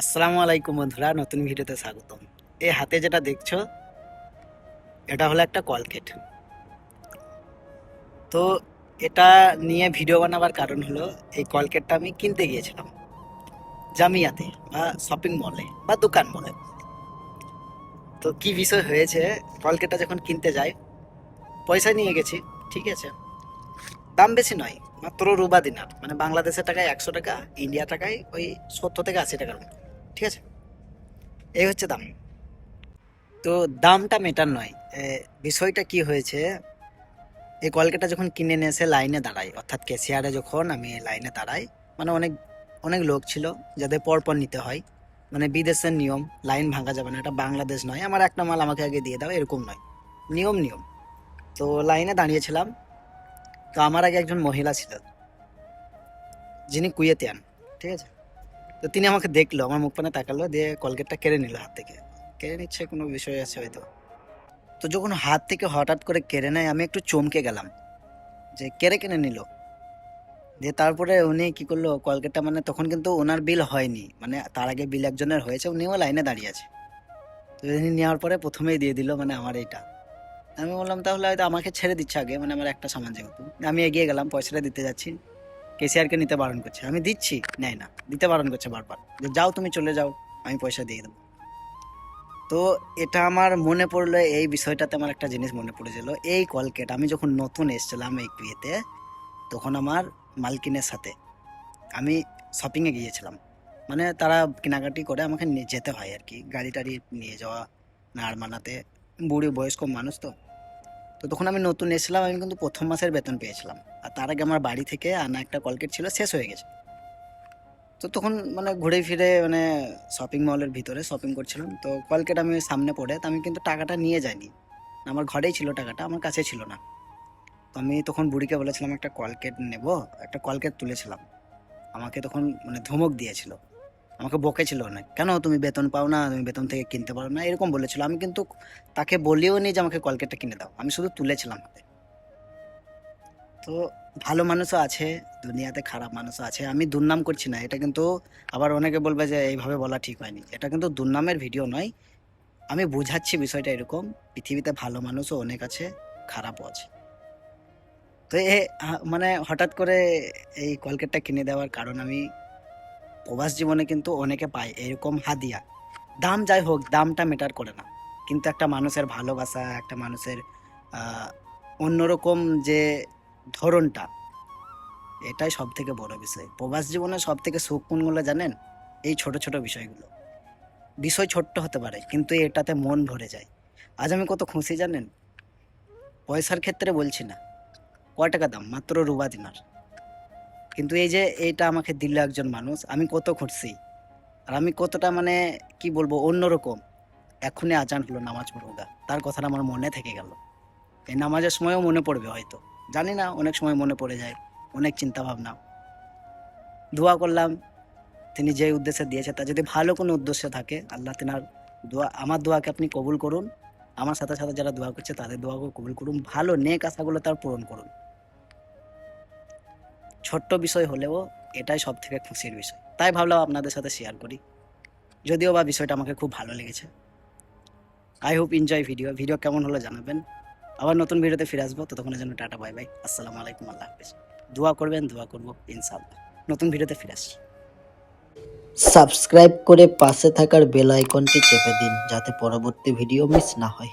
আসসালামু আলাইকুম বন্ধুরা, নতুন ভিডিওতে স্বাগতম। এই হাতে যেটা দেখছ, এটা হলো একটা কলকেট। তো এটা নিয়ে ভিডিও বানাবার কারণ হলো, এই কলকেটটা আমি কিনতে গিয়েছিলাম। জামিয়াতে বা শপিং মলে বা দোকান মলে। তো কি বিষয় হয়েছে, কলকেটটা যখন কিনতে যাই, পয়সা নিয়ে গেছি, ঠিক আছে? দাম বেশি নয়, মাত্র রুবা দিনার মানে বাংলাদেশের টাকায় একশো টাকা, ইন্ডিয়া টাকায় ওই সত্তর থেকে আশি টাকার মতো। ঠিক আছে? এই হচ্ছে দাম। তো দামটা মেটার নয়। বিষয়টা কি হয়েছে? এই কলকাতা যখন কিনে নিয়ে এসে লাইনে দাঁড়াই অর্থাৎ ক্যাশিয়ারে যখন আমি লাইনে দাঁড়াই মানে অনেক অনেক লোক ছিল, যাদের পরপর নিতে হয়। মানে বিদেশের নিয়ম লাইন ভাঙা যাবে না, এটা বাংলাদেশ নয়। আমার একটা মাল আমাকে আগে দিয়ে দাও, এরকম নয়। নিয়ম নিয়ম। তো লাইনে দাঁড়িয়েছিলাম। তো আমার আগে একজন মহিলা ছিল, যিনি কুয়েতিয়ান, ঠিক আছে? তো তিনি আমাকে দেখল, আমার মুখ পানে তাকালো, দিয়ে কলগেটটা কেড়ে নিল হাত থেকে। কেড়ে নিচ্ছে কোনো বিষয় আছে হয়তো। তো যখন হাত থেকে হঠাৎ করে কেড়ে নেয়, আমি একটু চমকে গেলাম। যে কেড়ে কেড়ে নিল। দিয়ে তারপরে উনি কি করল, কলগেটটা মানে তখন কিন্তু ওনার বিল হয়নি। মানে তার আগে বিল একজনের হয়েছে, উনিও লাইনে দাঁড়িয়ে আছে। তো উনি নেওয়ার পরে প্রথমেই দিয়ে দিল মানে আমার এইটা। আমি বললাম, তাহলে হয়তো আমাকে ছেড়ে দিচ্ছে আগে মানে আমার একটা সামান যেহেতু। আমি এগিয়ে গেলাম, পয়সাটা দিতে যাচ্ছি। কেসিআরকে নিতে বারণ করছে। আমি দিচ্ছি, নেয় না। দিতে বারণ করছে বারবার। যে যাও তুমি, চলে যাও, আমি পয়সা দিয়ে দেবো। তো এটা আমার মনে পড়ল, এই বিষয়টাতে আমার একটা জিনিস মনে পড়েছিল। এই কলকেট, আমি যখন নতুন এসেছিলাম এই কুয়েতে তখন আমার মালকিনের সাথে আমি শপিংয়ে গিয়েছিলাম। মানে তারা কেনাকাটি করে আমাকে যেতে হয় আর কি। গাড়ি টাড়ি নিয়ে যাওয়া, নাড় মানাতে। বুড়ি বয়স্ক মানুষ তো। তো তখন আমি নতুন এসেছিলাম, আমি কিন্তু প্রথম মাসের বেতন পেয়েছিলাম। আর তার আগে আমার বাড়ি থেকে আনা একটা কলকেট ছিল, শেষ হয়ে গেছে। তো তখন মানে ঘুরে ফিরে মানে শপিং মলের ভিতরে শপিং করছিলাম। তো কলকেট আমি সামনে পড়ে, তো আমি কিন্তু টাকাটা নিয়ে যাইনি। আমার ঘরেই ছিল টাকাটা, আমার কাছে ছিল না। তো আমি তখন বুড়িকে বলেছিলাম, একটা কলকেট নেব। একটা কলকেট তুলেছিলাম। আমাকে তখন মানে ধমক দিয়েছিল। আমাকে বকেছিল অনেক, কেন তুমি বেতন পাও না? তুমি বেতন থেকে কিনতে পারো না? এরকম বলেছিল। আমি কিন্তু তাকে বলিও নি যে আমাকে কলকেটটা কিনে দাও। আমি শুধু তুলেছিলাম হাতে তো ভালো মানুষও আছে, দুনিয়াতে খারাপ মানুষও আছে, আমি দুর্নাম করছি না, এটা কিন্তু আবার অনেকে বলবে যে এইভাবে বলা ঠিক হয়নি, এটা কিন্তু দুর্নামের ভিডিও নয়, আমি বুঝাচ্ছি বিষয়টা এরকম, পৃথিবীতে ভালো মানুষও অনেক আছে, খারাপও আছে। তো এ মানে হঠাৎ করে এই কলকেটটা কিনে দেওয়ার কারণ আমি প্রবাস জীবনে কিন্তু অনেকে পাই এরকম হাদিয়া, দাম যাই হোক, দামটা মেটার করে না, কিন্তু একটা মানুষের ভালোবাসা, একটা মানুষের অন্যরকম যে ধরনটা। এটাই সব থেকে বড় বিষয়। প্রবাস জীবনে সব থেকে সুখ কোনগুলো জানেন? এই ছোট ছোট বিষয়গুলো। বিষয় ছোট্ট হতে পারে, কিন্তু এটাতে মন ভরে যায়। আজ আমি কত খুশি জানেন? পয়সার ক্ষেত্রে বলছি না। কয় টাকা দাম? মাত্র রুবা দিনার। কিন্তু এই যে এইটা আমাকে দিল একজন মানুষ, আমি কত খুশি। আর আমি কতটা মানে কি বলব, অন্যরকম। এখনই আজান হলো নামাজ পড়ব তার কথাটা আমার মনে থেকে গেল। এই নামাজের সময়ও মনে পড়বে হয়তো। জানি না, অনেক সময় মনে পড়ে যায়, অনেক চিন্তা ভাবনা দোয়া করলাম, তিনি যে উদ্দেশ্যে দিয়েছে, তা যদি ভালো কোনো উদ্দেশ্য থাকে, আল্লাহ তেনার দোয়া, আমার দোয়াকে আপনি কবুল করুন, আমার সাথে সাথে যারা দোয়া করছে, তাদের দোয়াকেও কবুল করুন, ভালো নেক আশাগুলো তার পূরণ করুন। ছোট্ট বিষয় হলেও এটাই সব থেকে খুশির বিষয়। তাই ভাবলাম আপনাদের সাথে শেয়ার করি। যদিও বা বিষয়টা আমাকে খুব ভালো লেগেছে। I hope enjoy video video কেমন হলো জানাবেন। আবার নতুন ভিডিওতে ফিরে আসব, ততক্ষণের জন্য টাটা বাই বাই আসসালামু আলাইকুম, আল্লাহ হাফিজ। দোয়া করবেন, দোয়া করব, ইনশাআল্লাহ। নতুন ভিডিওতে ফিরে আসছি। সাবস্ক্রাইব করে পাশে থাকার বেল আইকনটি চেপে দিন, যাতে পরবর্তী ভিডিও মিস না হয়।